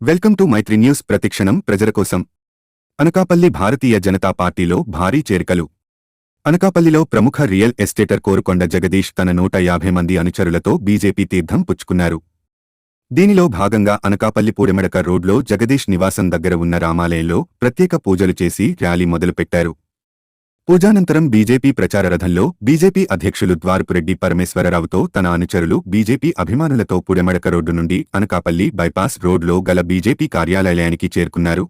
Welcome to Mythri news ప్రతిక్షణం ప్రజల కోసం. అనకాపల్లి భారతీయ జనతా పార్టీలో భారీ చేరికలు. అనకాపల్లిలో ప్రముఖ రియల్ ఎస్టేటర్ కోరుకొండ జగదీష్ తన నూట యాభై మంది అనుచరులతో బీజేపీ తీర్థం పుచ్చుకున్నారు. దీనిలో భాగంగా అనకాపల్లి పూడెమడక రోడ్లో జగదీష్ నివాసం దగ్గర ఉన్న రామాలయంలో ప్రత్యేక పూజలు చేసి ర్యాలీ మొదలుపెట్టారు. పూజానంతరం బీజేపీ ప్రచార రథంలో బీజేపీ అధ్యక్షులు ద్వారపురెడ్డి పరమేశ్వరరావుతో తన అనుచరులు బీజేపీ అభిమానులతో పుడెమడక రోడ్డు నుండి అనకాపల్లి బైపాస్ రోడ్లో గల బీజేపీ కార్యాలయానికి చేరుకున్నారు.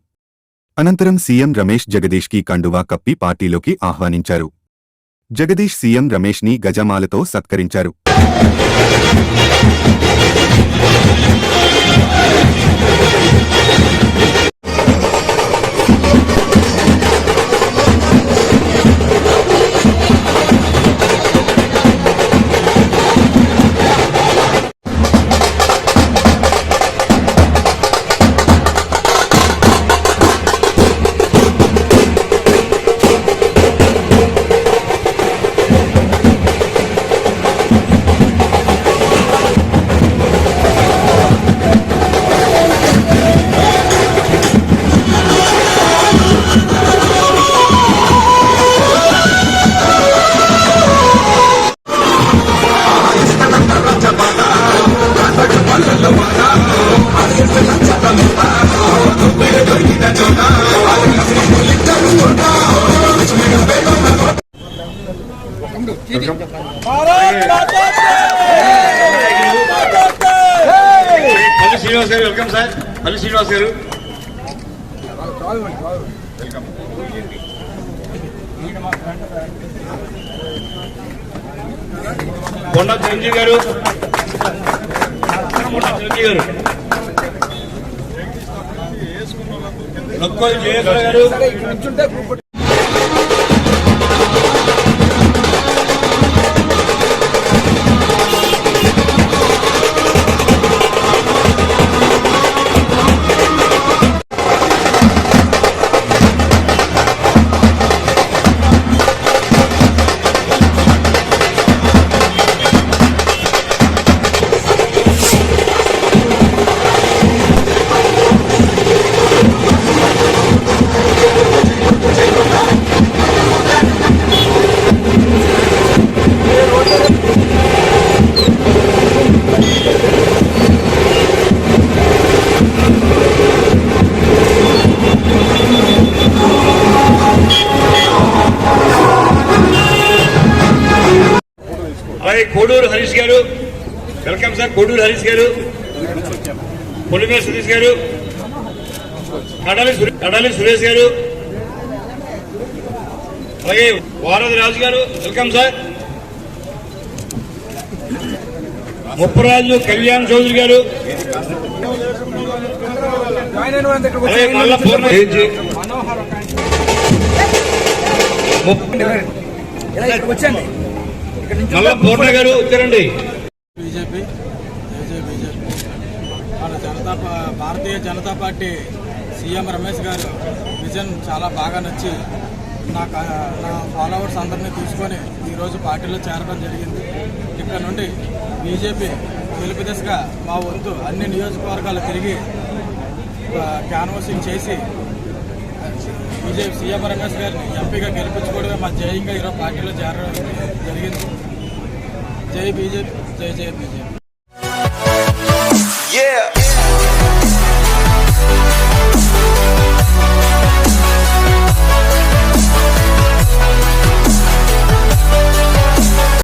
అనంతరం సీఎం రమేష్ జగదీష్కి కండువా కప్పి పార్టీలోకి ఆహ్వానించారు. జగదీష్ సీఎం రమేష్ని గజమాలతో సత్కరించారు. మల్లి శ్రీనివాస్ గారు వెల్కమ్ సార్ మల్లి శ్రీనివాస్ గారు. కొండ చిరంజీవి గారు. కొండ చిరంజీవి గారు. నొక్కోలు జయేశ్వర గారు. అలాగే కోడూరు హరీష్ గారు. Welcome sir. కోడూరు హరీష్ గారు. పొలిమేర సురేష్ గారు. కడాలి కడాలి సురేష్ గారు. అలాగే వారధి రాజు గారు. Welcome sir. ముప్పరాజు కళ్యాణ్ చౌదరి గారు. అలాగే పూర్ణ వచ్చండి గారు వచ్చారండి. బీజేపీ జై జై బీజేపీ. మన జనతా భారతీయ జనతా పార్టీ సీఎం రమేష్ గారు విజన్ చాలా బాగా నచ్చి నా నా ఫాలోవర్స్ అందరినీ తీసుకొని ఈరోజు పార్టీలో చేరడం జరిగింది. ఇక్కడ నుండి బీజేపీ గెలుపు దిశగా మా వంతు అన్ని నియోజకవర్గాలు తిరిగి క్యాన్వాసింగ్ చేసి బీజేపీ సీఎం రమేష్ గారిని ఎంపీగా గెలిపించుకోవడమే మా జయంగా ఈరోజు పార్టీలో చేరడం జరిగింది జై బీజేపీ జై జై బీజేపీ Yeah.